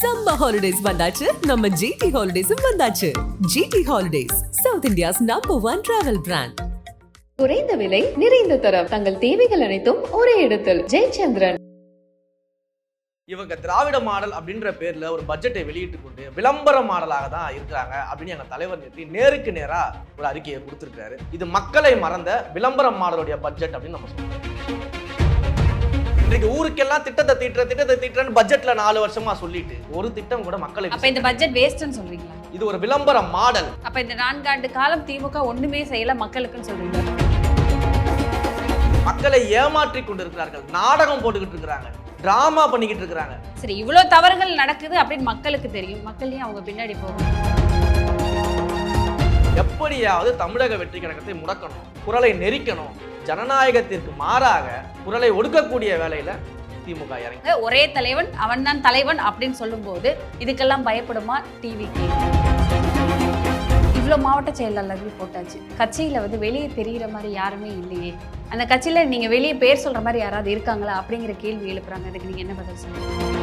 Summer holidays வந்தாச்சு. நம்ம GT ஹாலிடேஸும் வந்தாச்சு. GT holidays South India's number one travel brand குறைந்த விலை நிறைந்த தரம். தங்கள் தேவைகள் அனைத்தும் ஒரே இடத்தில். ஜெயச்சந்திரன். இவங்க திராவிட மாடல் அப்படின்ற பேர்ல ஒரு பட்ஜெட்டை வெளியிட்டு கொண்டு விளம்பர மாடலாக தான் இருக்கிறாங்க அப்படின்னு எங்க தலைவர் நேற்று நேருக்கு நேரா ஒரு அறிக்கையை கொடுத்திருக்காரு இது மக்களை மறந்த விளம்பர மாடலுடைய பட்ஜெட் அப்படின்னு நம்ம சொல்றோம். இன்றைக்கு ஊருக்கெல்லாம் திட்டத்தை தீட்டுற திட்டத்தை தீட்டுறன்னு பட்ஜெட்ல நாலு வருஷமா சொல்லிட்டு ஒரு திட்டம் கூட மக்களை அப்ப இந்த பட்ஜெட் வேஸ்ட்னு சொல்றீங்களா? இது ஒரு விளம்பர மாடல் அப்ப இந்த நான்காண்டு காலம் திமுக ஒண்ணுமே செய்யல மக்களுக்குன்னு சொல்றீங்க. மக்களை ஏமாற்றி கொண்டிருக்கிறார்கள். நாடகம் போட்டுக்கிட்டு இருக்கிறாங்க. டிராமா பண்ணிக்கிட்டு இருக்கிறாங்க. சரி இவ்வளவு தவறுகள் நடக்குது அப்படின்னு மக்களுக்கு தெரியும். மக்கள் ஏன் அவங்க பின்னாடி போகும் எப்படியாவது தமிழக வெற்றி கழகத்தை முடக்கணும் குரலை நெரிக்கணும் ஜனநாயகத்திற்கு மாறாக குரலை ஒடுக்கக்கூடிய வேலையில திமுக இறங்கி ஒரே தலைவன் அவன் தான் தலைவன் அப்படின்னு சொல்லும்போது இதுக்கெல்லாம் பயப்படுமா டிவிக்கு இவ்வளோ மாவட்ட செயலாளர்கள் போட்டாச்சு. கட்சியில் வந்து வெளியே தெரிகிற மாதிரி யாருமே இல்லையே. அந்த கட்சியில் நீங்கள் வெளியே பேர் சொல்கிற மாதிரி யாராவது இருக்காங்களா அப்படிங்கிற கேள்வி எழுப்புறாங்க. அதுக்கு நீங்கள் என்ன பதில் சொல்லுங்கள்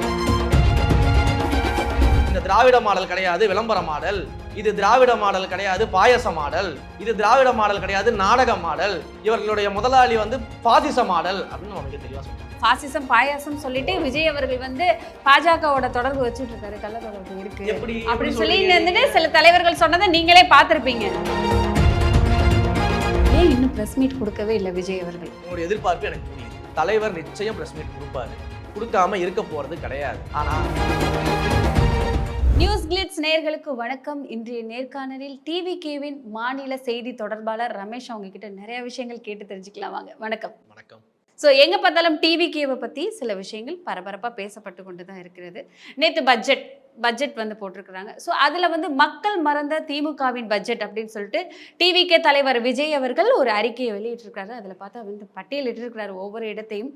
இந்த திராவிட மாடல் கிடையாது விளம்பர மாடல். இது திராவிட மாடல் கிடையாது பாயச மாடல். இது திராவிட மாடல் கிடையாது நாடக மாடல். இவர்களுடைய முதலாளி வந்து பாசிச மாடல் அப்படின்னு நமக்கு தெளிவா சொல்றாங்க. பாசிசம் பாயாசம் சொல்லிட்டு விஜய் அவர்கள் வந்து பாஜகவோட தொடர்பு வச்சுட்டு இருக்காரு கள்ள தொடர்பு இருக்கு. அப்படின்னு சொல்லி? வந்துட்டு சில தலைவர்கள் சொன்னதை நீங்களே பார்த்திருப்பீங்க. ஏன் இன்னும் பிரஸ் மீட் கொடுக்கவே இல்லை விஜய் அவர்கள்? உங்களுடைய எதிர்பார்ப்பு எனக்கு புரியுது தலைவர் நிச்சயம் பிரஸ் மீட் கொடுப்பாரு. கொடுக்காம இருக்க போறது கிடையாது. ஆனா நியூஸ் கிளிட்ஸ் நேயர்களுக்கு வணக்கம். இன்றைய நேர்காணலில் டிவி கேவின் மாநில செய்தி தொடர்பாளர் ரமேஷ் அவங்க கிட்ட நிறைய விஷயங்கள் கேட்டு தெரிஞ்சுக்கலாம் வாங்க. வணக்கம். வணக்கம். ஸோ எங்கே பார்த்தாலும் டிவி கேவை பற்றி சில விஷயங்கள் பரபரப்பாக பேசப்பட்டு கொண்டு தான் இருக்கிறது. நேற்று பட்ஜெட் பட்ஜெட் வந்து போட்டிருக்கிறாங்க. ஸோ அதில் வந்து மக்கள் மறந்த திமுகவின் பட்ஜெட் அப்படின்னு சொல்லிட்டு டிவிகே தலைவர் விஜய் அவர்கள் ஒரு அறிக்கையை வெளியிட்டிருக்கிறாரு. அதில் பார்த்தா வந்து பட்டியலிட்டிருக்கிறாரு ஒவ்வொரு இடத்தையும்.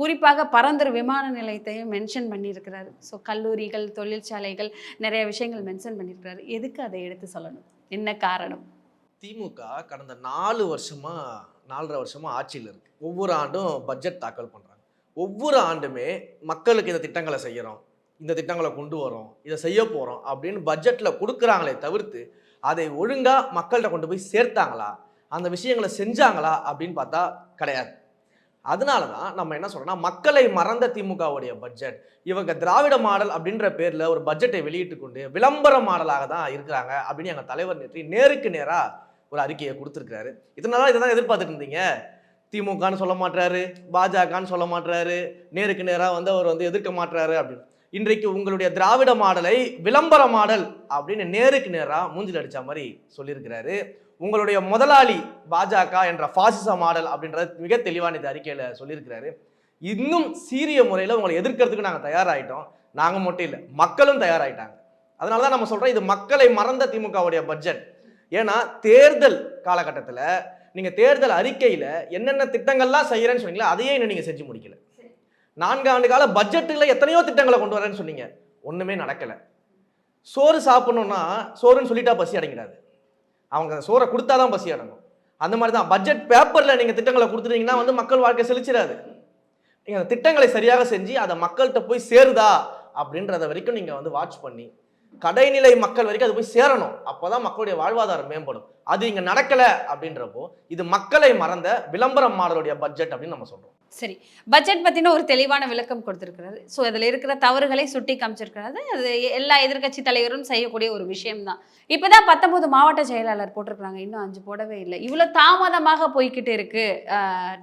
குறிப்பாக பரந்தூர் விமான நிலையத்தையும் மென்ஷன் பண்ணியிருக்கிறாரு. ஸோ கல்லூரிகள் தொழிற்சாலைகள் நிறைய விஷயங்கள் மென்ஷன் பண்ணியிருக்கிறாரு. எதுக்கு அதை எடுத்து சொல்லணும்? என்ன காரணம்? திமுக கடந்த நாலு வருஷமா நாலரை வருஷமா ஆட்சியில் இருக்கு. ஒவ்வொரு ஆண்டும் பட்ஜெட் தாக்கல் பண்ணுறாங்க ஒவ்வொரு ஆண்டுமே மக்களுக்கு இந்த திட்டங்களை செய்கிறோம் இந்த திட்டங்களை கொண்டு வரோம் இதை செய்ய போகிறோம் அப்படின்னு பட்ஜெட்டில் கொடுக்குறாங்களே தவிர்த்து அதை ஒழுங்காக மக்கள்கிட்ட கொண்டு போய் சேர்த்தாங்களா? அந்த விஷயங்களை செஞ்சாங்களா? அப்படின்னு பார்த்தா கிடையாது. அதனால தான் நம்ம என்ன சொல்கிறோம்னா மக்களை மறந்த திமுகவுடைய பட்ஜெட் இவங்க திராவிட மாடல் அப்படின்ற பேரில் ஒரு பட்ஜெட்டை வெளியிட்டு கொண்டு விளம்பர மாடலாக தான் இருக்கிறாங்க அப்படின்னு எங்கள் தலைவர் நேற்று நேருக்கு நேராக ஒரு அறிக்கையை கொடுத்துருக்காரு இதனால இதை தான் எதிர்பார்த்துட்டு இருந்தீங்க? திமுகன்னு சொல்ல மாட்டுறாரு பாஜகன்னு சொல்ல மாட்டுறாரு நேருக்கு நேராக வந்து அவர் வந்து எதிர்க்க மாட்டுறாரு அப்படின்னு. இன்றைக்கு உங்களுடைய திராவிட மாடலை விளம்பர மாடல் அப்படின்னு நேருக்கு நேராக மூஞ்சில் அடித்த மாதிரி சொல்லியிருக்கிறாரு. உங்களுடைய முதலாளி பாஜக என்ற பாசிச மாடல் அப்படின்றது மிக தெளிவான இந்த அறிக்கையில் சொல்லியிருக்கிறாரு. இன்னும் சீரிய முறையில் உங்களை எதிர்க்கிறதுக்கு நாங்கள் தயாராகிட்டோம் நாங்கள் மட்டும் இல்லை மக்களும் தயாராகிட்டாங்க அதனால தான் நம்ம சொல்கிறோம் இது மக்களை மறந்த திமுகவுடைய பட்ஜெட். ஏன்னா தேர்தல் காலகட்டத்தில் நீங்கள் தேர்தல் அறிக்கையில் என்னென்ன திட்டங்கள்லாம் செய்கிறேன்னு சொன்னீங்களோ அதையே இன்னும் நீங்கள் செஞ்சு முடிக்கல. நான்கு ஆண்டு கால பட்ஜெட்டில் எத்தனையோ திட்டங்களை கொண்டு வரேன்னு சொன்னீங்க. ஒன்றுமே நடக்கலை. சோறு சாப்பிட்ணுன்னா சோறுன்னு சொல்லிட்டா பசி அடங்கிடாது. அவங்க அந்த சோறை கொடுத்தாதான் பசி அடங்கும். அந்த மாதிரி தான் பட்ஜெட் பேப்பரில் நீங்கள் திட்டங்களை கொடுத்துட்டீங்கன்னா வந்து மக்கள் வாழ்க்கை செழிச்சிடாது. நீங்கள் அந்த திட்டங்களை சரியாக செஞ்சு அதை மக்கள்கிட்ட போய் சேருதா அப்படின்றத வரைக்கும் நீங்கள் வந்து வாட்ச் பண்ணி கடைநிலை மக்கள் வரைக்கும் அது போய் சேரணும். அப்போ தான் மக்களுடைய வாழ்வாதாரம் மேம்படும். அது இங்கே நடக்கலை அப்படின்றப்போ இது மக்களை மறந்த விளம்பரம் மாடலுடைய பட்ஜெட் அப்படின்னு நம்ம சொல்கிறோம் சரி. பட்ஜெட் பற்றின ஒரு தெளிவான விளக்கம் கொடுத்துருக்கிறாரு ஸோ அதில் இருக்கிற தவறுகளை சுட்டி காமிச்சிருக்கிறாரு அது எல்லா எதிர்க்கட்சி தலைவரும் செய்யக்கூடிய ஒரு விஷயம்தான். இப்போ தான் பத்தொன்பது மாவட்ட செயலாளர் போட்டிருக்கிறாங்க. இன்னும் அஞ்சு போடவே இல்லை. இவ்வளோ தாமதமாக போய்க்கிட்டு இருக்கு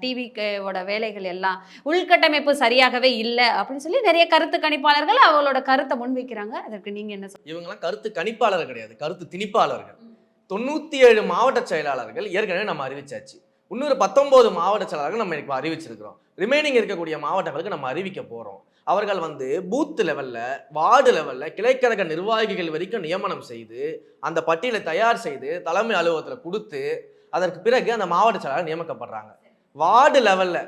டிவிக்கோட வேலைகள் எல்லாம். உள்கட்டமைப்பு சரியாகவே இல்லை அப்படின்னு சொல்லி நிறைய கருத்து கணிப்பாளர்கள் அவங்களோட கருத்தை முன்வைக்கிறாங்க. அதற்கு நீங்கள் என்ன சொல்றீங்க? இவங்கெல்லாம் கருத்து கணிப்பாளர் கிடையாது. கருத்து திணிப்பாளர்கள். தொண்ணூற்றி ஏழு மாவட்ட செயலாளர்கள் ஏற்கனவே நம்ம அறிவிச்சாச்சு. இன்னொரு பத்தொம்போது மாவட்ட செயலாளர்கள் நம்ம இப்போ அறிவிச்சிருக்கிறோம். ரிமைனிங் இருக்கக்கூடிய மாவட்டங்களுக்கு நம்ம அறிவிக்க போகிறோம் அவர்கள் வந்து பூத் லெவலில் வார்டு லெவலில் கிளைக்கழக நிர்வாகிகள் வரைக்கும் நியமனம் செய்து அந்த பட்டியலை தயார் செய்து தலைமை அலுவலகத்தில் கொடுத்து அதற்கு பிறகு அந்த மாவட்ட செயலாளர் நியமிக்கப்படுறாங்க. வார்டு லெவலில்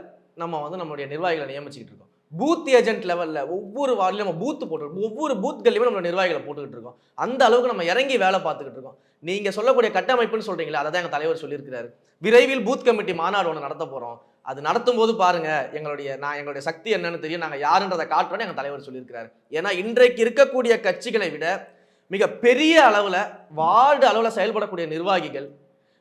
நம்ம வந்து நம்மளுடைய நிர்வாகிகளை நியமிச்சுக்கிட்டு இருக்கோம். பூத் ஏஜென்ட் லெவலில் ஒவ்வொரு வார்டிலும் நம்ம பூத்து போட்டு ஒவ்வொரு பூத்கள்லையுமே நம்ம நிர்வாகிகளை போட்டுக்கிட்டு இருக்கோம். அந்த அளவுக்கு நம்ம இறங்கி வேலை பார்த்துக்கிட்டு இருக்கோம். நீங்கள் சொல்லக்கூடிய கட்டமைப்புன்னு சொல்கிறீங்களா அதை தான் எங்கள் தலைவர் சொல்லியிருக்கிறாரு. விரைவில் பூத் கமிட்டி மாநாடு ஒன்று நடத்த போகிறோம் அது நடத்தும் போது பாருங்க எங்களுடைய நான் எங்களுடைய சக்தி என்னன்னு தெரியும் நாங்கள் யாருன்றதை காட்டுறோன்னு எங்கள் தலைவர் சொல்லியிருக்கிறாரு. ஏன்னா இன்றைக்கு இருக்கக்கூடிய கட்சிகளை விட மிக பெரிய அளவில் வார்டு அளவில் செயல்படக்கூடிய நிர்வாகிகள்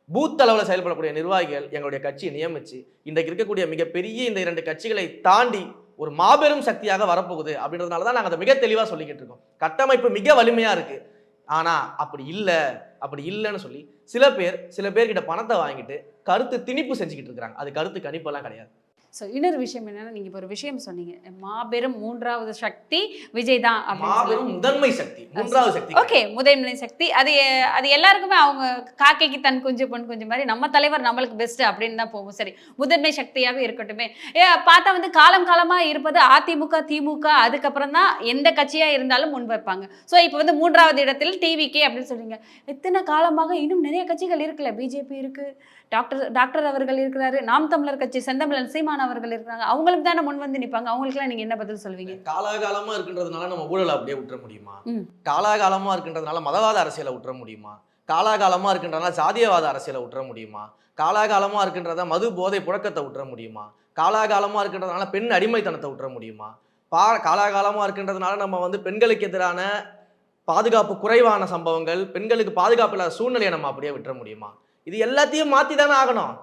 பூத் அளவில் செயல்படக்கூடிய நிர்வாகிகள் எங்களுடைய கட்சியை நியமித்து இன்றைக்கு இருக்கக்கூடிய மிகப்பெரிய இந்த இரண்டு கட்சிகளை தாண்டி ஒரு மாபெரும் சக்தியாக வரப்போகுது அப்படின்றதுனால தான் நாங்கள் அதை மிக தெளிவாக சொல்லிக்கிட்டு இருக்கோம். கட்டமைப்பு மிக வலிமையாக இருக்கு. ஆனால் அப்படி இல்லை அப்படி இல்லைன்னு சொல்லி சில பேர் சில பேர்கிட்ட பணத்தை வாங்கிட்டு கருத்து திணிப்பு செஞ்சுக்கிட்டு இருக்கிறாங்க. அது கருத்து கணிப்பெல்லாம் கிடையாது. ஸோ இன்னொரு விஷயம் என்னன்னா நீங்க இப்போ ஒரு விஷயம் சொன்னீங்க. மாபெரும் மூன்றாவது சக்தி விஜய் தான். மாபெரும் முதன்மை சக்தி மூன்றாவது சக்தி. ஓகே முதன்மை சக்தி. அது அது எல்லாருக்குமே அவங்க காக்கைக்கு தன் குஞ்சு பொன் குஞ்சு மாதிரி நம்ம தலைவர் நம்மளுக்கு பெஸ்ட் அப்படின்னு தான் போகும். சரி முதன்மை சக்தியாவே இருக்கட்டுமே. பார்த்தா வந்து காலம் காலமா இருப்பது அதிமுக திமுக அதுக்கப்புறம் தான் எந்த கட்சியா இருந்தாலும் முன்வைப்பாங்க ஸோ இப்போ வந்து மூன்றாவது இடத்தில் டிவிகே அப்படின்னு சொல்றீங்க. இத்தனை காலமாக இன்னும் நிறைய கட்சிகள் இருக்குல்ல. பிஜேபி இருக்கு. டாக்டர் டாக்டர் அவர்கள் இருக்கிறாரு நாம் தமிழர் கட்சி செந்தமிழன் சீமான் அவர்கள் இருக்கிறாங்க. அவங்களுக்கு தானே முன் வந்து நிற்பாங்க அவங்களுக்குலாம் நீங்க என்ன பதில் சொல்வீங்க? காலாகாலமா இருக்கின்றதுனால நம்ம ஊழலை அப்படியே விட்டுற முடியுமா? ம். காலாகாலமா இருக்கின்றதுனால மதவாத அரசியலை விட்டுற முடியுமா? காலாகாலமா இருக்கின்றதுனால சாதியவாத அரசியலை விட்டுற முடியுமா? காலாகாலமா இருக்கின்றத மது போதை புழக்கத்தை விட்டுற முடியுமா? காலாகாலமா இருக்கின்றதுனால பெண் அடிமைத்தனத்தை விட்டுற முடியுமா? பா காலாகாலமா இருக்கின்றதுனால நம்ம வந்து பெண்களுக்கு எதிரான பாதுகாப்பு குறைவான சம்பவங்கள் பெண்களுக்கு பாதுகாப்பு இல்லாத சூழ்நிலையை நம்ம அப்படியே விட்டுற முடியுமா? இது எல்லாத்தையும் மாத்தி தானே ஆகணும்.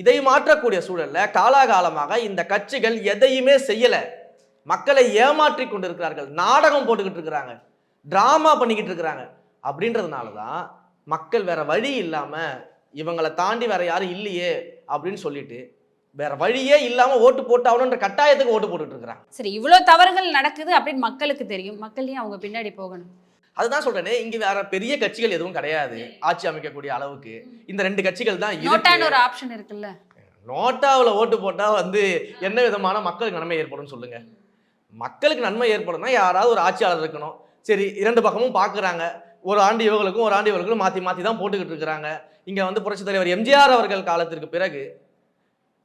இதை மாற்றக்கூடிய சூழல்ல காலாகாலமாக இந்த கட்சிகள் எதையுமே செய்யல. மக்களை ஏமாற்றி கொண்டிருக்கிறார்கள். நாடகம் போட்டுக்கிட்டு இருக்கிறாங்க. டிராமா பண்ணிக்கிட்டு இருக்கிறாங்க. அப்படின்றதுனால தான் மக்கள் வேற வழி இல்லாம இவங்களை தாண்டி வேற யாரும் இல்லையே அப்படின்னு சொல்லிட்டு வேற வழியே இல்லாம ஓட்டு போட்டாவணுன்ற கட்டாயத்துக்கு ஓட்டு போட்டுட்டு இருக்கிறாங்க. சரி இவ்வளோ தவறுகள் நடக்குது அப்படின்னு மக்களுக்கு தெரியும். மக்கள் ஏன் அவங்க பின்னாடி போகணும். அதுதான் சொல்றேனே இங்க வேற பெரிய கட்சிகள் எதுவும் கிடையாது ஆட்சி அமைக்கக்கூடிய அளவுக்கு. இந்த ரெண்டு கட்சிகள் தான் ஒரு ஆப்ஷன் இருக்குல்ல? நோட்டாவில் ஓட்டு போட்டா வந்து என்ன விதமான மக்களுக்கு நன்மை ஏற்படும் சொல்லுங்க. மக்களுக்கு நன்மை ஏற்படும்னா யாராவது ஒரு ஆட்சியாளர் இருக்கணும். சரி இரண்டு பக்கமும் பார்க்குறாங்க ஒரு ஆண்டு இவங்களுக்கும் ஒரு ஆண்டு இவர்களுக்கும் மாற்றி மாற்றி தான் போட்டுக்கிட்டு இருக்கிறாங்க. இங்கே வந்து புரட்சித் தலைவர் எம்ஜிஆர் அவர்கள் காலத்திற்கு பிறகு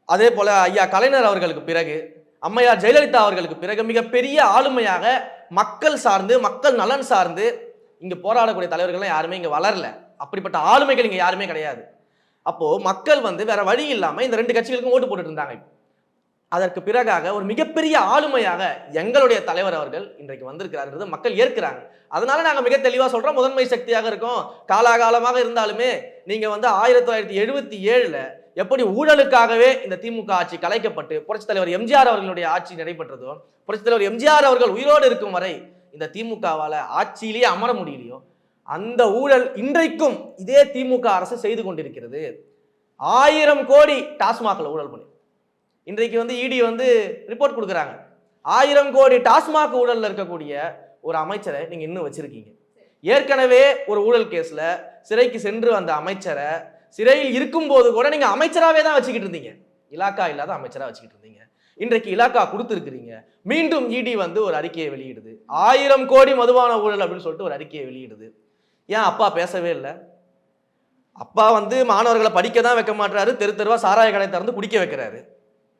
அதே போல ஐயா கலைஞர் அவர்களுக்கு பிறகு அம்மையார் ஜெயலலிதா அவர்களுக்கு பிறகு மிகப்பெரிய ஆளுமையாக மக்கள் சார்ந்து மக்கள் நலன் சார்ந்து இங்கே போராடக்கூடிய தலைவர்கள்லாம் யாருமே இங்கே வளரல. அப்படிப்பட்ட ஆளுமைகள் இங்கே யாருமே கிடையாது. அப்போது மக்கள் வந்து வேற வழி இல்லாமல் இந்த ரெண்டு கட்சிகளுக்கும் ஓட்டு போட்டுட்டு இருந்தாங்க. அதற்கு பிறகாக ஒரு மிகப்பெரிய ஆளுமையாக எங்களுடைய தலைவர் அவர்கள் இன்றைக்கு வந்திருக்கிறார்ன்றது மக்கள் ஏற்கிறாங்க. அதனால நாங்கள் மிக தெளிவாக சொல்கிறோம் முதன்மை சக்தியாக இருக்கோம். காலாகாலமாக இருந்தாலுமே நீங்கள் வந்து ஆயிரத்தி தொள்ளாயிரத்தி எழுபத்தி ஏழில் எப்படி ஊழலுக்காகவே இந்த திமுக ஆட்சி கலைக்கப்பட்டு புரட்சித் தலைவர் எம்ஜிஆர் அவர்களுடைய ஆட்சி நடைபெற்றதோ புரட்சித் தலைவர் எம்ஜிஆர் அவர்கள் உயிரோடு இருக்கும் வரை இந்த திமுகவால் ஆட்சியிலேயே அமர முடியலையோ அந்த ஊழல் இன்றைக்கும் இதே திமுக அரசு செய்து கொண்டிருக்கிறது. ஆயிரம் கோடி டாஸ்மாகில் ஊழல் பண்ணி. இன்றைக்கு வந்து இடி வந்து ரிப்போர்ட் கொடுக்குறாங்க. ஆயிரம் கோடி டாஸ்மாக் ஊழலில் இருக்கக்கூடிய ஒரு அமைச்சரை நீங்கள் இன்னும் வச்சுருக்கீங்க. ஏற்கனவே ஒரு ஊழல் கேஸில் சிறைக்கு சென்று வந்த அமைச்சரை சிறையில் இருக்கும்போது கூட நீங்கள் அமைச்சராகவே தான் வச்சுக்கிட்டு இருந்தீங்க. இலாக்கா இல்லாத அமைச்சராக வச்சுக்கிட்டு இருந்தீங்க. இன்றைக்கு இலாக்கா கொடுத்துருக்குறீங்க. மீண்டும் இடி வந்து ஒரு அறிக்கையை வெளியிடுது. ஆயிரம் கோடி மதுபான ஊழல் அப்படின்னு சொல்லிட்டு ஒரு அறிக்கையை வெளியிடுது. ஏன் அப்பா பேசவே இல்லை? அப்பா வந்து மாணவர்களை படிக்க தான் வைக்க மாட்டாரு தெரு தெருவா சாராய கடை திறந்து குடிக்க வைக்கிறாரு.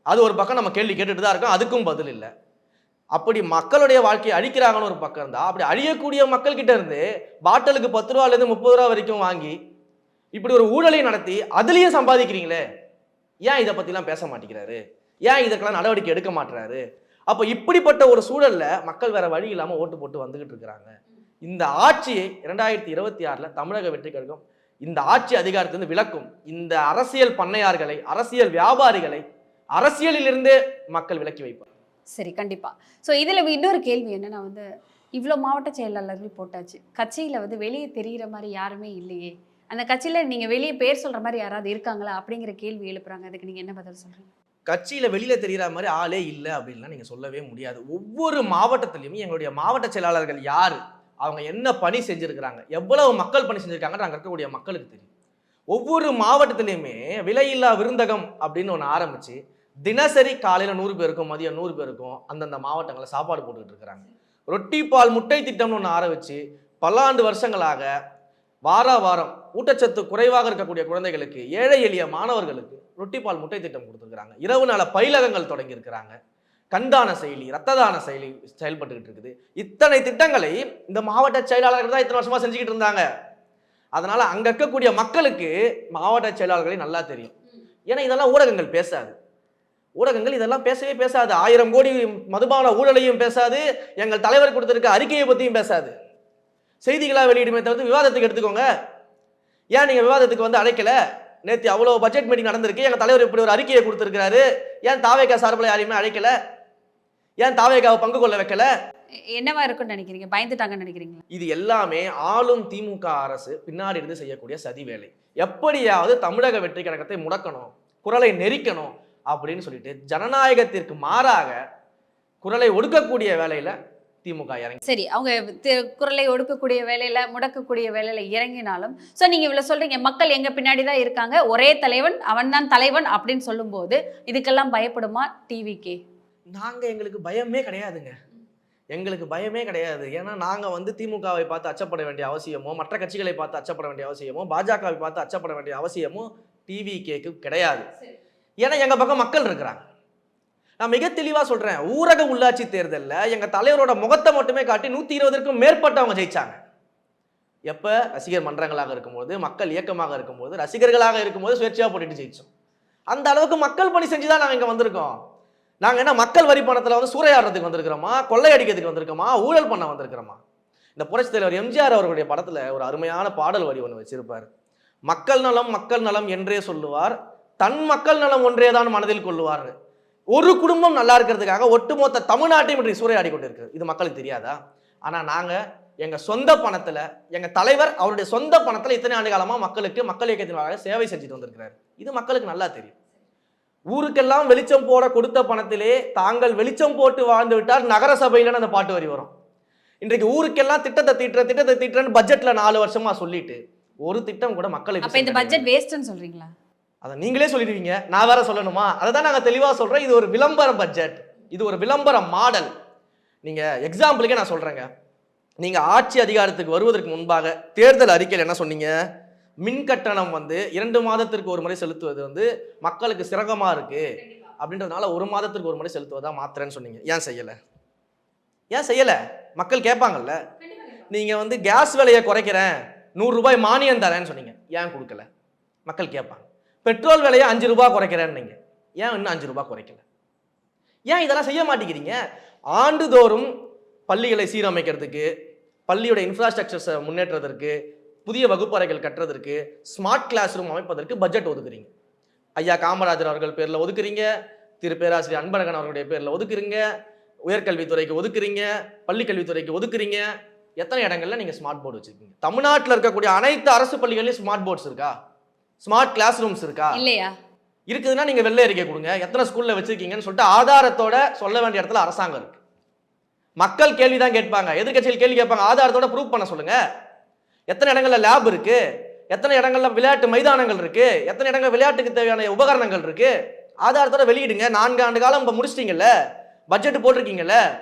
அது ஒரு பக்கம் நம்ம கேள்வி கேட்டுட்டு தான் இருக்கோம். அதுக்கும் பதில் இல்லை. அப்படி மக்களுடைய வாழ்க்கையை அழிக்கிறாங்கன்னு ஒரு பக்கம் இருந்தா அப்படி அழியக்கூடிய மக்கள் கிட்ட இருந்து பாட்டலுக்கு பத்து ரூபாலேருந்து முப்பது ரூபா வரைக்கும் வாங்கி இப்படி ஒரு ஊழலை நடத்தி அதுலயும் சம்பாதிக்கிறீங்களே ஏன் இதை பத்திலாம் பேச மாட்டேங்கிறாரு? ஏன் இதற்கெல்லாம் நடவடிக்கை எடுக்க மாட்டுறாரு? அப்போ இப்படிப்பட்ட ஒரு சூழல்ல மக்கள் வேற வழி இல்லாம ஓட்டு போட்டு வந்துகிட்டு இருக்கிறாங்க. இந்த ஆட்சியை இரண்டாயிரத்தி இருபத்தி ஆறுல தமிழக வெற்றி கழகம் இந்த ஆட்சி அதிகாரத்திலிருந்து விளக்கும் இந்த அரசியல் பண்ணையார்களை அரசியல் வியாபாரிகளை அரசியலிலிருந்தே மக்கள் விலக்கி வைப்பார் சரி கண்டிப்பா. ஸோ இதுல இன்னொரு கேள்வி என்னன்னா வந்து இவ்வளோ மாவட்ட செயலாளர்கள் போட்டாச்சு. கட்சியில் வந்து வெளியே தெரிகிற மாதிரி யாருமே இல்லையே. அந்த கட்சியில் நீங்கள் வெளியே பேர் சொல்கிற மாதிரி யாராவது இருக்காங்களா? அப்படிங்கிற கேள்வி எழுப்புறாங்க. அதுக்கு நீங்கள் என்ன பதில் சொல்கிறீங்க கட்சியில் வெளியில் தெரிகிற மாதிரி ஆளே இல்லை அப்படின்லாம் நீங்கள் சொல்லவே முடியாது. ஒவ்வொரு மாவட்டத்திலையும் எங்களுடைய மாவட்ட செயலாளர்கள் யார்? அவங்க என்ன பணி செஞ்சிருக்கிறாங்க? எவ்வளவு மக்கள் பணி செஞ்சுருக்காங்கன்னு அங்கே இருக்கக்கூடிய மக்களுக்கு தெரியும். ஒவ்வொரு மாவட்டத்திலையுமே விலையில்லா விருந்தகம் அப்படின்னு ஒன்று ஆரம்பித்து தினசரி காலையில் நூறு பேருக்கும் மதியம் நூறு பேருக்கும் அந்தந்த மாவட்டங்களில் சாப்பாடு போட்டுக்கிட்டு இருக்கிறாங்க. ரொட்டி பால் முட்டை திட்டம்னு ஒன்று ஆரம்பித்து பல்லாண்டு வருஷங்களாக வார வாரம் ஊட்டச்சத்து குறைவாக இருக்கக்கூடிய குழந்தைகளுக்கு ஏழை எளிய மாணவர்களுக்கு ரொட்டிப்பால் முட்டை திட்டம் கொடுத்துருக்குறாங்க. இரவு நாள பயிலகங்கள் தொடங்கியிருக்கிறாங்க. கண்தான செயலி ரத்த தான செயலி செயல்பட்டுக்கிட்டு இருக்குது. இத்தனை திட்டங்களை இந்த மாவட்ட செயலாளர்கள் தான் இத்தனை வருஷமா செஞ்சுக்கிட்டு இருந்தாங்க. அதனால அங்க இருக்கக்கூடிய மக்களுக்கு மாவட்ட செயலாளர்களை நல்லா தெரியும். ஏன்னா இதெல்லாம் ஊடகங்கள் பேசாது. ஊடகங்கள் இதெல்லாம் பேசவே பேசாது. ஆயிரம் கோடி மதுபான ஊழலையும் பேசாது. எங்கள் தலைவர் கொடுத்திருக்க அறிக்கையை பற்றியும் பேசாது. செய்திகளாக வெளியிடுமே தவிர்த்து விவாதத்துக்கு எடுத்துக்கோங்க. ஏன் நீங்கள் விவாதத்துக்கு வந்து அழைக்கல? நேற்று அவ்வளோ பட்ஜெட் மீட்டிங் நடந்திருக்கு. எங்கள் தலைவர் இப்படி ஒரு அறிக்கையை கொடுத்துருக்காரு ஏன் தாவேக்கா சார்பில் யாரையுமே அழைக்கல? ஏன் தாவேக்காவை பங்கு கொள்ள வைக்கல? என்னவா இருக்கும்னு நினைக்கிறீங்க? பயந்துட்டாங்கன்னு நினைக்கிறீங்களா? இது எல்லாமே ஆளும் திமுக அரசு பின்னாடி இருந்து செய்யக்கூடிய சதி வேலை எப்படியாவது தமிழக வெற்றி கழகத்தை முடக்கணும் குரலை நெரிக்கணும் அப்படின்னு சொல்லிட்டு ஜனநாயகத்திற்கு மாறாக குரலை ஒடுக்கக்கூடிய வேலையில திமுக இறங்கி சரி அவங்க குரலை ஒடுக்கக்கூடிய வேலையில முடக்கக்கூடிய வேலையில இறங்கினாலும் ஸோ நீங்க இவ்வளவு சொல்றீங்க மக்கள் எங்க பின்னாடி தான் இருக்காங்க ஒரே தலைவன் அவன் தான் தலைவன் அப்படின்னு சொல்லும்போது இதுக்கெல்லாம் பயப்படுமா டிவிக்கே நாங்க எங்களுக்கு பயமே கிடையாதுங்க. எங்களுக்கு பயமே கிடையாது. ஏன்னா நாங்க வந்து திமுகவை பார்த்து அச்சப்பட வேண்டிய அவசியமோ மற்ற கட்சிகளை பார்த்து அச்சப்பட வேண்டிய அவசியமோ பாஜகவை பார்த்து அச்சப்பட வேண்டிய அவசியமோ டிவி கேக்கு கிடையாது. ஏன்னா எங்க பக்கம் மக்கள் இருக்கிறாங்க. நான் மிக தெளிவாக சொல்கிறேன் ஊரக உள்ளாட்சி தேர்தலில் எங்கள் தலைவரோட முகத்தை மட்டுமே காட்டி நூற்றி இருபதற்கும் மேற்பட்டவங்க ஜெயிச்சாங்க. எப்போ? ரசிகர் மன்றங்களாக இருக்கும்போது மக்கள் இயக்கமாக இருக்கும்போது ரசிகர்களாக இருக்கும்போது சுயேட்சையாக போட்டுட்டு ஜெயிச்சோம். அந்த அளவுக்கு மக்கள் பணி செஞ்சு தான் நாங்கள் இங்கே வந்திருக்கோம். நாங்கள் என்ன மக்கள் வரி பணத்தில் வந்து சூறையாடுறதுக்கு வந்திருக்கிறோமா? கொள்ளையடிக்கிறதுக்கு வந்திருக்கோமா? ஊழல் பண்ண வந்திருக்கிறோமா? இந்த புரட்சி தலைவர் எம்ஜிஆர் அவர்களுடைய படத்தில் ஒரு அருமையான பாடல் வரி ஒன்று வச்சிருப்பார். மக்கள் நலம் மக்கள் நலம் என்றே சொல்லுவார். தன் மக்கள் நலம் ஒன்றேதான் மனதில் கொள்ளுவார் ஒரு குடும்பம் நல்லா இருக்கிறதுக்காக ஒட்டுமொத்த தமிழ்நாட்டையும் இப்படி சூறையாடி கொண்டு இது மக்களுக்கு தெரியாதா? ஆனா நாங்க எங்க சொந்த பணத்துல எங்க தலைவர் அவருடைய சொந்த பணத்துல இத்தனை ஆண்டு காலமா மக்களுக்கு மக்கள் இயக்கத்தின் சேவை செஞ்சுட்டு வந்திருக்கிறார். இது மக்களுக்கு நல்லா தெரியும். ஊருக்கெல்லாம் வெளிச்சம் போட கொடுத்த பணத்திலே தாங்கள் வெளிச்சம் போட்டு வாழ்ந்து விட்டால் நகர சபையில அந்த பாட்டு வரி வரும். இன்றைக்கு ஊருக்கெல்லாம் திட்டத்தை தீட்டுற திட்டத்தை தீட்டுறன்னு பட்ஜெட்ல நாலு வருஷமா சொல்லிட்டு ஒரு திட்டம் கூட மக்களுக்கு இந்த. பட்ஜெட் வேஸ்ட்னு சொல்றீங்களா? அதை நீங்களே சொல்லிடுவீங்க. நான் வேற சொல்லணுமா? அதை தான் நாங்கள் தெளிவாக சொல்கிறோம் இது ஒரு விளம்பர பட்ஜெட் இது ஒரு விளம்பர மாடல் நீங்கள் எக்ஸாம்பிளுக்கே நான் சொல்கிறேங்க நீங்கள் ஆட்சி அதிகாரத்துக்கு வருவதற்கு முன்பாக தேர்தல் அறிக்கையில் என்ன சொன்னீங்க? மின் கட்டணம் வந்து இரண்டு மாதத்திற்கு ஒரு முறை செலுத்துவது வந்து மக்களுக்கு சிரகமாக இருக்குது அப்படின்றதுனால ஒரு மாதத்திற்கு ஒரு முறை செலுத்துவதா மாத்திரன்னு சொன்னீங்க. ஏன் செய்யலை? ஏன் செய்யலை? மக்கள் கேட்பாங்கல்ல. நீங்கள் வந்து கேஸ் விலையை குறைக்கிறேன். நூறுரூபாய் மானியம் தரேன்னு சொன்னீங்க. ஏன் கொடுக்கல? மக்கள் கேட்பாங்க. பெட்ரோல் விலையை அஞ்சு ரூபாய் குறைக்கிறேன்னு நீங்கள் ஏன் இன்னும் அஞ்சு ரூபாய் குறைக்கல? ஏன் இதெல்லாம் செய்ய மாட்டேங்கிறீங்க? ஆண்டுதோறும் பள்ளிகளை சீரமைக்கிறதுக்கு பள்ளியோட இன்ஃப்ராஸ்ட்ரக்சர்ஸை முன்னேற்றதற்கு புதிய வகுப்பறைகள் கட்டுறதற்கு ஸ்மார்ட் கிளாஸ் ரூம் அமைப்பதற்கு பட்ஜெட் ஒதுக்குறீங்க. ஐயா காமராஜர் அவர்கள் பேரில் ஒதுக்குறீங்க திரு பேராசிரியர் அன்பழகன் அவர்களுடைய பேரில் ஒதுக்குறீங்க உயர்கல்வித்துறைக்கு ஒதுக்குறீங்க பள்ளிக்கல்வித்துறைக்கு ஒதுக்குறீங்க. எத்தனை இடங்கள்ல நீங்கள் ஸ்மார்ட் போர்டு வச்சுருக்கீங்க? தமிழ்நாட்டில் இருக்கக்கூடிய அனைத்து அரசு பள்ளிகள்லையும் ஸ்மார்ட் போர்ட்ஸ் இருக்கா? ஸ்மார்ட் கிளாஸ் ரூம்ஸ் இருக்கா? இல்லையா? இருக்குதுன்னா நீங்க வெள்ளை அறிக்கை கொடுங்க. எத்தனை ஸ்கூல்ல வச்சிருக்கீங்கன்னு சொல்லிட்டு ஆதாரத்தோட சொல்ல வேண்டிய இடத்துல அரசாங்கம் இருக்கு. மக்கள் கேள்வி தான் கேட்பாங்க. எதிர்க்கட்சிகள் கேள்வி கேட்பாங்க. ஆதாரத்தோட ப்ரூவ் பண்ண சொல்லுங்க. எத்தனை இடங்கள்ல லேப் இருக்கு? எத்தனை இடங்கள்ல விளையாட்டு மைதானங்கள் இருக்கு? எத்தனை இடங்கள் விளையாட்டுக்கு தேவையான உபகரணங்கள் இருக்கு? ஆதாரத்தோட வெளியிடுங்க. நான்கு ஆண்டு காலம் இப்போ முடிச்சிட்டீங்கல்ல? பட்ஜெட் போட்டிருக்கீங்கல்ல?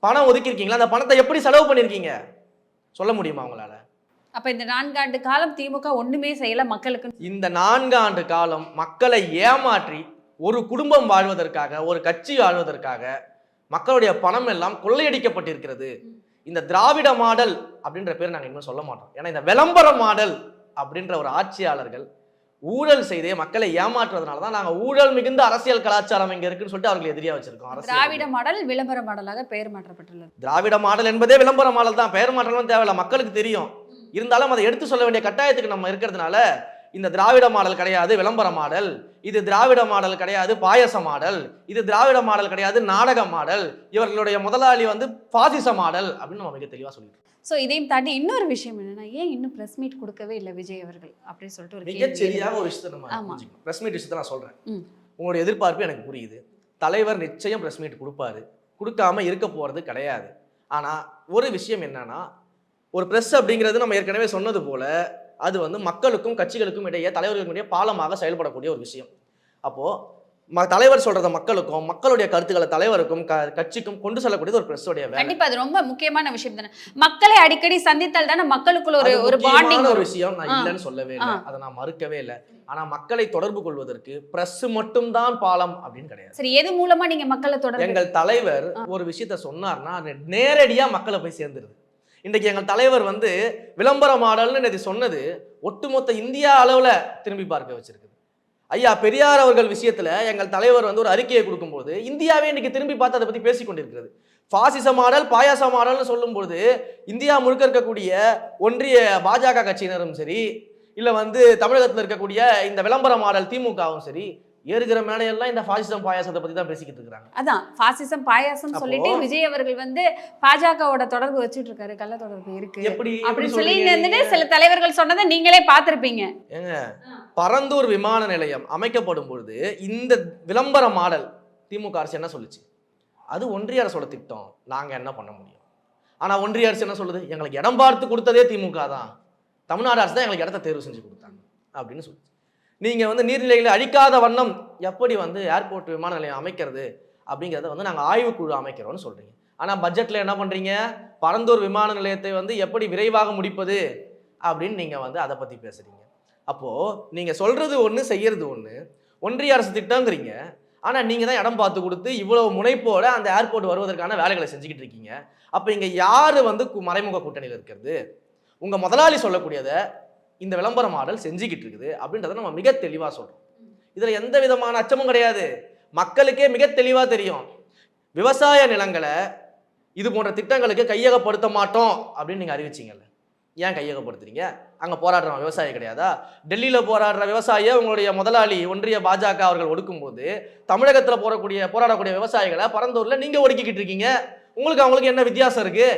பணம் ஒதுக்கியிருக்கீங்களா? அந்த பணத்தை எப்படி செலவு பண்ணியிருக்கீங்க? சொல்ல முடியுமா உங்களால? அப்ப இந்த நான்காண்டு காலம் திமுக ஒண்ணுமே செய்யல மக்களுக்கு. இந்த நான்கு ஆண்டு காலம் மக்களை ஏமாற்றி ஒரு குடும்பம் வாழ்வதற்காக ஒரு கட்சி வாழ்வதற்காக மக்களுடைய பணம் எல்லாம் கொள்ளையடிக்கப்பட்டிருக்கிறது. இந்த திராவிட மாடல் அப்படின்ற பேர் நாங்கள் இன்னும் சொல்ல மாட்டோம். ஏன்னா இந்த விளம்பர மாடல் அப்படின்ற ஒரு ஆட்சியாளர்கள் ஊழல் செய்தே மக்களை ஏமாற்றுவதனால தான் நாங்கள் ஊழல் மிகுந்த அரசியல் கலாச்சாரம் இங்க இருக்குன்னு சொல்லிட்டு அவர்கள் எதிரியா வச்சிருக்கோம். திராவிட மாடல் விளம்பர மாடலாக பெயர் மாற்றப்பட்டுள்ளது. திராவிட மாடல் என்பதே விளம்பர மாடல் தான். பெயர் மாற்றலாம் தேவையில்ல. மக்களுக்கு தெரியும். இருந்தாலும் அதை எடுத்து சொல்ல வேண்டிய கட்டாயத்துக்கு நம்ம இருக்கிறதுனால இந்த திராவிட மாடல் கிடையாது விளம்பர மாடல் இது திராவிட மாடல் கிடையாது பாயச மாடல் இது திராவிட மாடல் கிடையாது நாடக மாடல் இவர்களுடைய முதலாளி வந்து பாசிச மாடல் அப்படின்னு நம்ம மிக தெளிவாக சொல்லிட்டு ஸோ இதையும் தாண்டி இன்னொரு விஷயம் என்னன்னா ஏன் இன்னும் பிரஸ் மீட் கொடுக்கவே இல்லை விஜய் அவர்கள் அப்படின்னு சொல்லிட்டு ஒரு மிகச்சரியாக ஒரு விஷயத்தை நம்ம ப்ரெஸ் மீட் விஷயத்தை நான் சொல்றேன். ம். உங்களுடைய எதிர்பார்ப்பு எனக்கு புரியுது. தலைவர் நிச்சயம் ப்ரெஸ் மீட் கொடுப்பாரு. கொடுக்காம இருக்க போறது கிடையாது. ஆனா ஒரு விஷயம் என்னன்னா ஒரு ப்ரெஸ் அப்படிங்கிறது நம்ம ஏற்கனவே சொன்னது போல அது வந்து மக்களுக்கும் கட்சிகளுக்கும் இடையே தலைவர்களுக்கும் இடையே பாலமாக செயல்படக்கூடிய ஒரு விஷயம். அப்போ ம தலைவர் சொல்றத மக்களுக்கும் மக்களுடைய கருத்துக்களை தலைவருக்கும் க கட்சிக்கும் கொண்டு செல்லக்கூடியது ஒரு ப்ரெஸ்ஸோடைய வேலை. கண்டிப்பா அது ரொம்ப முக்கியமான விஷயம் தானே. மக்களை அடிக்கடி சந்தித்தால் தானே மக்களுக்குள்ள ஒரு ஒரு பாண்டிங் ஒரு விஷயம். நான். இல்லைன்னு சொல்லவே இல்லை. அதை நான் மறுக்கவே இல்லை. ஆனா மக்களை தொடர்பு கொள்வதற்கு பிரஸ் மட்டும்தான் பாலம் அப்படின்னு கிடையாது. சரி எது மூலமா நீங்க மக்களை தொடர்பு எங்கள் தலைவர் ஒரு விஷயத்த சொன்னார்னா நேரடியா மக்களை போய் சேர்ந்துருது. இன்றைக்கு எங்கள் தலைவர் வந்து விளம்பர மாடல்னு நேற்று சொன்னது ஒட்டுமொத்த இந்தியா அளவில் திரும்பி பார்க்க வச்சிருக்குது. ஐயா பெரியார் அவர்கள் விஷயத்தில் எங்கள் தலைவர் வந்து ஒரு அறிக்கையை கொடுக்கும்போது இந்தியாவே இன்னைக்கு திரும்பி பார்த்து அதை பற்றி பேசிக்கொண்டிருக்கிறது கொண்டிருக்கிறது. மாடல் பாயாச மாடல்னு சொல்லும்போது இந்தியா முழுக்க இருக்கக்கூடிய ஒன்றிய பாஜக கட்சியினரும் சரி இல்லை வந்து தமிழகத்தில் இருக்கக்கூடிய இந்த விளம்பர மாடல் திமுகவும் சரி ஏறுகிற மேடையெல்லாம் இந்த பாசிசம் பாயாசத்தை பத்தி தான் பேசிக்கிட்டு இருக்கிறாங்க. அதான் பாசிசம் பாயாசம் சொல்லிட்டு விஜய் அவர்கள் வந்து பாஜகவோட தொடர்பு வச்சுட்டு இருக்காரு கள்ள தொடர்பு இருக்கு. எப்படி அப்படின்னு சொல்லி இருந்துட்டு? சில தலைவர்கள் சொன்னதை நீங்களே பார்த்திருப்பீங்க. பரந்தூர் விமான நிலையம் அமைக்கப்படும் பொழுது இந்த விளம்பர மாடல் திமுக அரசு என்ன சொல்லுச்சு? அது ஒன்றிய அரசோட திட்டம் நாங்க என்ன பண்ண முடியும்? ஆனா ஒன்றிய அரசு என்ன சொல்லுது? எங்களுக்கு இடம் பார்த்து கொடுத்ததே திமுக தான். தமிழ்நாடு அரசு தான் எங்களுக்கு இடத்த தேர்வு செஞ்சு கொடுத்தாங்க. அப்படின்னு சொல்லுச்சு. நீங்கள் வந்து நீர்நிலைகளை அழிக்காத வண்ணம் எப்படி வந்து ஏர்போர்ட் விமான நிலையம் அமைக்கிறது அப்படிங்கிறத வந்து நாங்கள் ஆய்வுக்குழு அமைக்கிறோம்னு சொல்கிறீங்க ஆனால் பட்ஜெட்டில் என்ன பண்ணுறீங்க பரந்தூர் விமான நிலையத்தை வந்து எப்படி விரைவாக முடிப்பது அப்படின்னு நீங்கள் வந்து அதை பற்றி பேசுறீங்க. அப்போது நீங்கள் சொல்கிறது ஒன்று செய்கிறது ஒன்று ஒன்றிய அரசு திட்டங்கிறீங்க ஆனால் நீங்கள் தான் இடம் பார்த்து கொடுத்து இவ்வளவு முனைப்போட அந்த ஏர்போர்ட் வருவதற்கான வேலைகளை செஞ்சுக்கிட்டு இருக்கீங்க. அப்போ இங்கே யார் வந்து மறைமுக கூட்டணியில் இருக்கிறது? உங்கள் முதலாளி சொல்லக்கூடியதை இந்த விளம்பர மாடல் செஞ்சுக்கிட்டு இருக்குது அப்படின்றத நம்ம மிக தெளிவாக சொல்கிறோம் இதில் எந்த விதமான அச்சமும் கிடையாது. மக்களுக்கே மிக தெளிவாக தெரியும். விவசாய நிலங்களை இது போன்ற திட்டங்களுக்கு கையகப்படுத்த மாட்டோம் அப்படின்னு நீங்கள் அறிவிச்சிங்கல்ல. ஏன் கையகப்படுத்துறீங்க? அங்கே போராடுறவன் விவசாயி கிடையாதா? டெல்லியில் போராடுற விவசாயியை உங்களுடைய முதலாளி ஒன்றிய பாஜக அவர்கள் ஒடுக்கும்போது தமிழகத்தில் போறக்கூடிய போராடக்கூடிய விவசாயிகளை பரந்தூரில் நீங்கள் ஒடுக்கிக்கிட்டு இருக்கீங்க. உங்களுக்கு அவங்களுக்கு என்ன வித்தியாசம் இருக்குது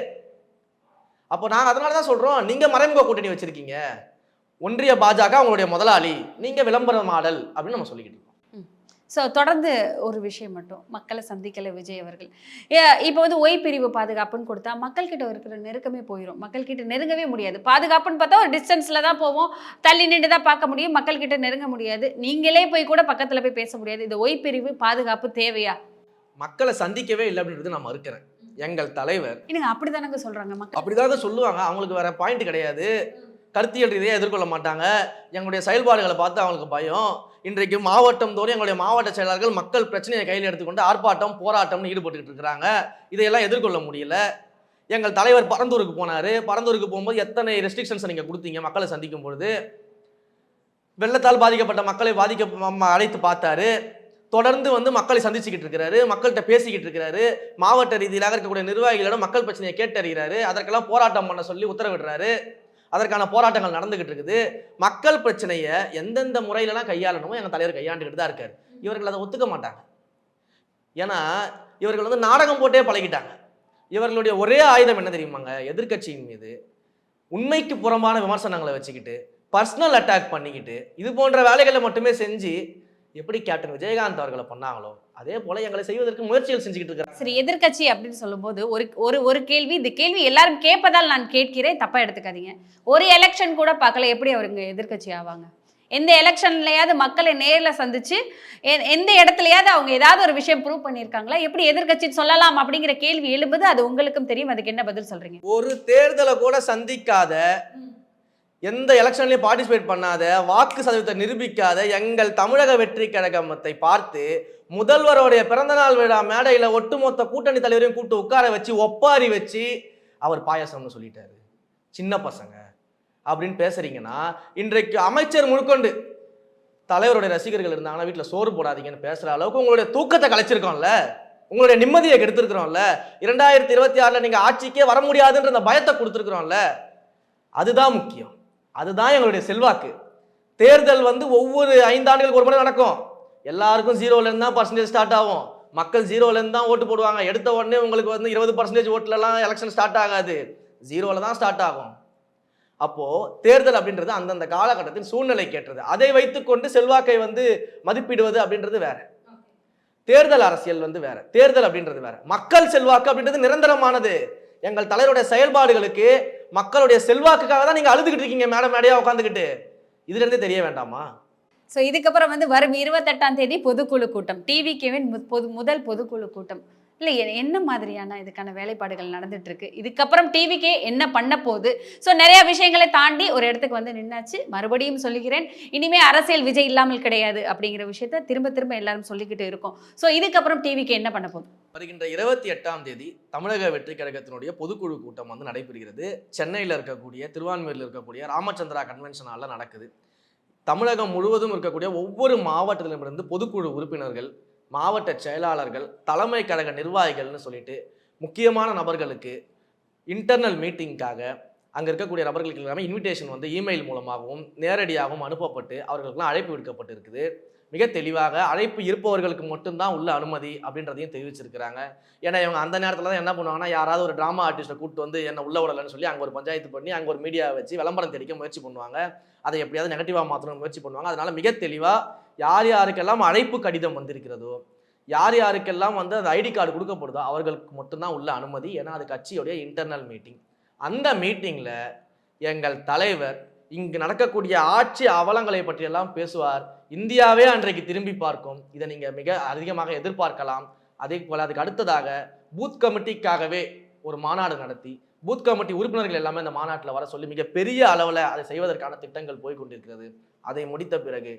அப்போ நாங்கள் அதனால தான் சொல்கிறோம் நீங்கள் மறைமுக கூட்டணி வச்சிருக்கீங்க. ஒன்றிய பாஜக உங்களுடைய முதலாளி. நீங்க விளம்பர மாடல் அப்படின்னு நம்ம சொல்லிக்கிட்டு இருக்கோம். ஸோ தொடர்ந்து ஒரு விஷயம் மட்டும். மக்களை சந்திக்கல விஜய் அவர்கள். இப்போ வந்து ஒய் பிரிவு பாதுகாப்புன்னு கொடுத்தா மக்கள்கிட்ட இருக்கிற நெருக்கமே போயிடும் மக்கள்கிட்ட நெருங்கவே முடியாது. பாதுகாப்புன்னு பார்த்தா ஒரு டிஸ்டன்ஸில் தான் போவோம். தள்ளி நின்று தான் பார்க்க முடியும். மக்கள்கிட்ட நெருங்க முடியாது. நீங்களே போய் கூட பக்கத்தில் போய் பேச முடியாது. இந்த ஒய் பிரிவு பாதுகாப்பு தேவையா? மக்களை சந்திக்கவே இல்லை அப்படின்றது நான் மறுக்கிறேன். எங்கள் தலைவர் அப்படிதானங்க சொல்றாங்க அப்படிதாங்க சொல்லுவாங்க. அவங்களுக்கு வேற பாயிண்ட் கிடையாது. கருத்தியல் ரீதியாக எதிர்கொள்ள மாட்டாங்க. எங்களுடைய செயல்பாடுகளை பார்த்து அவங்களுக்கு பயம். இன்றைக்கு மாவட்டம் தோறும் எங்களுடைய மாவட்ட செயலாளர்கள் மக்கள் பிரச்சனையை கையில் எடுத்துக்கொண்டு ஆர்ப்பாட்டம் போராட்டம்னு ஈடுபட்டுக்கிட்டு இருக்கிறாங்க. இதையெல்லாம் எதிர்கொள்ள முடியல. எங்கள் தலைவர் பரந்தூருக்கு போனார். பரந்தூருக்கு போகும்போது எத்தனை ரெஸ்ட்ரிக்ஷன்ஸ் நீங்கள் கொடுத்தீங்க மக்களை சந்திக்கும் பொழுது? வெள்ளத்தால் பாதிக்கப்பட்ட மக்களை பாதிக்க அழைத்து பார்த்தாரு. தொடர்ந்து வந்து மக்களை சந்திச்சுக்கிட்டு இருக்கிறாரு. மக்கள்கிட்ட பேசிக்கிட்டு இருக்கிறாரு. மாவட்ட ரீதியிலாக இருக்கக்கூடிய நிர்வாகிகளிடம் மக்கள் பிரச்சனையை கேட்டறிகிறாரு. அதற்கெல்லாம் போராட்டம் பண்ண சொல்லி உத்தரவிடுறாரு. அதற்கான போராட்டங்கள் நடந்துகிட்டு இருக்குது. மக்கள் பிரச்சனையை எந்தெந்த முறையிலலாம் கையாளணுமோ எங்கள் தலைவர் கையாண்டுக்கிட்டு தான் இருக்கார். இவர்கள் அதை ஒத்துக்க மாட்டாங்க. ஏன்னா இவர்கள் வந்து நாடகம் போட்டே பழகிட்டாங்க. இவர்களுடைய ஒரே ஆயுதம் என்ன தெரியுமாங்க? எதிர்க்கட்சியின் மீது உண்மைக்கு புறம்பான விமர்சனங்களை வச்சுக்கிட்டு பர்சனல் அட்டாக் பண்ணிக்கிட்டு இது போன்ற வேலைகளை மட்டுமே செஞ்சு எப்படி கேப்டன் விஜயகாந்த் அவர்களை பண்ணாங்களோ அதே போல எங்களை செய்வதற்கு முயற்சிகள் செஞ்சுக்கிட்டு இருக்காங்க சரி எதிர்க்கட்சி அப்படின்னு சொல்லும்போது ஒரு ஒரு ஒரு கேள்வி இந்த கேள்வி எல்லாரும் கேட்பதால் நான் கேட்கிறேன் தப்பா எடுத்துக்காதீங்க. ஒரு எலெக்ஷன் கூட பார்க்கல எப்படி அவருங்க எதிர்க்கட்சி ஆவாங்க? எந்த எலெக்ஷன்லயாவது மக்களை நேர்ல சந்திச்சு எ- எந்த இடத்துலயாவது அவங்க ஏதாவது ஒரு விஷயம் ப்ரூவ் பண்ணியிருக்காங்களா? எப்படி எதிர்க்கட்சின்னு சொல்லலாம் அப்படிங்கிற கேள்வி எழும்புது அது உங்களுக்கும் தெரியும். அதுக்கு என்ன பதில் சொல்றீங்க? ஒரு தேர்தலை கூட சந்திக்காத எந்த எலெக்ஷன்லையும் பார்ட்டிசிபேட் பண்ணாத வாக்கு சதவீதத்தை நிரூபிக்காத எங்கள் தமிழக வெற்றி கழகத்தை பார்த்து முதல்வருடைய பிறந்தநாள் விழா மேடையில் ஒட்டுமொத்த கூட்டணி தலைவரையும் கூப்பிட்டு உட்கார வச்சு ஒப்பாரி வச்சு அவர் பாயாசம்னு சொல்லிட்டாரு. சின்ன பசங்க அப்படின்னு பேசுறீங்கன்னா இன்றைக்கு அமைச்சர் முழுக்கொண்டு தலைவருடைய ரசிகர்கள் இருந்தாங்கன்னா வீட்டில் சோறு போடாதீங்கன்னு பேசுகிற அளவுக்கு உங்களுடைய தூக்கத்தை கலைச்சிருக்கோம்ல. உங்களுடைய நிம்மதியை கெடுத்துருக்குறோம்ல. இரண்டாயிரத்தி இருபத்தி ஆறில் நீங்கள் ஆட்சிக்கே வர முடியாதுன்ற அந்த பயத்தை கொடுத்துருக்குறோம்ல. அதுதான் முக்கியம். அதுதான் எங்களுடைய செல்வாக்கு. தேர்தல் வந்து ஒவ்வொரு ஐந்தாண்டுகளுக்கு ஒரு முறை நடக்கும். எல்லாருக்கும் ஜீரோலேருந்து தான் பர்சன்டேஜ் ஸ்டார்ட் ஆகும். மக்கள் ஜீரோலேருந்து தான் ஓட்டு போடுவாங்க. எடுத்த உடனே உங்களுக்கு வந்து இருபது பர்சன்டேஜ் ஓட்டுலலாம் எலெக்ஷன் ஸ்டார்ட் ஆகாது. ஜீரோவில் தான் ஸ்டார்ட் ஆகும். அப்போது தேர்தல் அப்படின்றது அந்தந்த காலகட்டத்தின் சூழ்நிலை கேட்டது. அதை வைத்துக்கொண்டு செல்வாக்கை வந்து மதிப்பிடுவது அப்படின்றது வேற. தேர்தல் அரசியல் வந்து வேற. தேர்தல் அப்படின்றது வேற. மக்கள் செல்வாக்கு அப்படின்றது நிரந்தரமானது. எங்கள் தலைவருடைய செயல்பாடுகளுக்கு மக்களுடைய செல்வாக்குக்காக தான் நீங்க அழுதுகிட்டு இருக்கீங்க மேடம் மேடையா உட்காந்துக்கிட்டு இதுல இருந்தே தெரிய வேண்டாமா? ஸோ இதுக்கப்புறம் வந்து வரும் இருபத்தெட்டாம் தேதி பொதுக்குழு கூட்டம். டிவிகேவின் பொது முதல் பொதுக்குழு கூட்டம். இல்லை என்ன மாதிரியான இதுக்கான வேலைப்பாடுகள் நடந்துட்டு இருக்கு இதுக்கப்புறம் டிவிக்கே என்ன பண்ண போகுது? ஸோ நிறைய விஷயங்களை தாண்டி ஒரு இடத்துக்கு வந்து நின்னாச்சு. மறுபடியும் சொல்லுகிறேன் இனிமே அரசியல் விஜய் இல்லாமல் கிடையாது அப்படிங்கிற விஷயத்த திரும்ப திரும்ப எல்லாரும் சொல்லிக்கிட்டு இருக்கோம். ஸோ இதுக்கப்புறம் டிவிக்கு என்ன பண்ண போகுது? வருகின்ற இருபத்தி எட்டாம் தேதி தமிழக வெற்றி கழகத்தினுடைய பொதுக்குழு கூட்டம் வந்து நடைபெறுகிறது. சென்னையில் இருக்கக்கூடிய திருவான்மையூரில் இருக்கக்கூடிய ராமச்சந்திரா கன்வென்ஷன் ஹாலில் நடக்குது. தமிழகம் முழுவதும் இருக்கக்கூடிய ஒவ்வொரு மாவட்டத்திலிருந்து பொதுக்குழு உறுப்பினர்கள் மாவட்ட செயலாளர்கள் தலைமை கழக நிர்வாகிகள்னு சொல்லிட்டு முக்கியமான நபர்களுக்கு இன்டர்னல் மீட்டிங்க்காக அங்கே இருக்கக்கூடிய நபர்களுக்கு எல்லாமே இன்விடேஷன் வந்து இமெயில் மூலமாகவும் நேரடியாகவும் அனுப்பப்பட்டு அவர்களுக்கெல்லாம் அழைப்பு விடுக்கப்பட்டு இருக்குது மிக தெளிவாக அழைப்பு இருப்பவர்களுக்கு மட்டும்தான் உள்ள அனுமதி அப்படின்றதையும் தெரிவிச்சிருக்கிறாங்க. ஏன்னா இவங்க அந்த நேரத்தில் தான் என்ன பண்ணுவாங்கன்னா யாராவது ஒரு ட்ராமா ஆர்டிஸ்ட்டை கூப்பிட்டு வந்து என்ன உள்ள விடலன்னு சொல்லி அங்கே ஒரு பஞ்சாயத்து பண்ணி அங்கே ஒரு மீடியாவை வச்சு விளம்பரம் தெரிவிக்க முயற்சி பண்ணுவாங்க. அதை எப்படியாவது நெகட்டிவாக மாற்றணும் முயற்சி பண்ணுவாங்க. அதனால் மிக தெளிவாக யார் யாருக்கெல்லாம் அழைப்பு கடிதம் வந்திருக்கிறதோ யார் யாருக்கெல்லாம் வந்து அந்த ஐடி கார்டு கொடுக்கப்படுதோ அவர்களுக்கு மட்டும்தான் உள்ள அனுமதி. ஏன்னா அது கட்சியுடைய இன்டர்னல் மீட்டிங் அந்த மீட்டிங்கில் எங்கள் தலைவர் இங்கு நடக்கக்கூடிய ஆட்சி அவலங்களை பற்றியெல்லாம் பேசுவார். இந்தியாவே அன்றைக்கு திரும்பி பார்க்கும். இதை நீங்கள் மிக அதிகமாக எதிர்பார்க்கலாம். அதே போல் அதுக்கு அடுத்ததாக பூத் கமிட்டிக்காகவே ஒரு மாநாடு நடத்தி பூத் கமிட்டி உறுப்பினர்கள் எல்லாமே இந்த மாநாட்டில் வர சொல்லி மிகப்பெரிய அளவில் அதை செய்வதற்கான திட்டங்கள் போய் கொண்டிருக்கிறது. அதை முடித்த பிறகு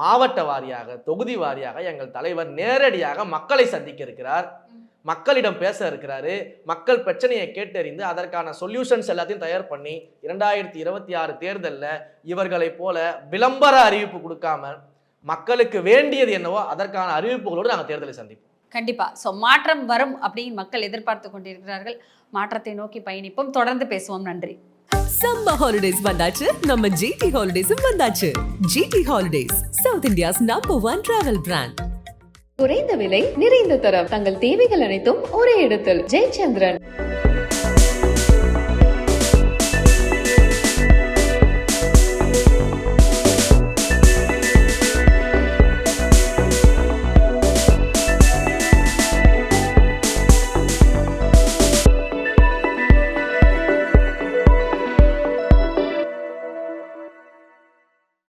மாவட்ட வாரியாக தொகுதி வாரியாக எங்கள் தலைவர் நேரடியாக மக்களை சந்திக்க இருக்கிறார். மக்களிடம் பேச இருக்கிறாரு. மக்கள் பிரச்சனையை கேட்டறிந்து அதற்கான சொல்யூஷன்ஸ் எல்லாத்தையும் தயார் பண்ணி இரண்டாயிரத்தி இருபத்தி ஆறு தேர்தலில் இவர்களைப் போல விளம்பர அறிவிப்பு கொடுக்காம மக்களுக்கு வேண்டியது என்னவோ அதற்கான அறிவிப்புகளோடு நாங்கள் தேர்தலை சந்திப்போம். கண்டிப்பா. ஸோ மாற்றம் வரும் அப்படின்னு மக்கள் எதிர்பார்த்து கொண்டிருக்கிறார்கள். மாற்றத்தை நோக்கி பயணிப்போம். தொடர்ந்து பேசுவோம். நன்றி. சம்மர் ஹாலிடேஸ் வந்தாச்சு. நம்ம ஜிடி ஹாலிடேஸும் வந்தாச்சு. GT holidays South India's number one travel brand குறைந்த விலை நிறைந்த தரம். தங்கள் தேவைகள் அனைத்தும் ஒரே இடத்தில். ஜெயச்சந்திரன்.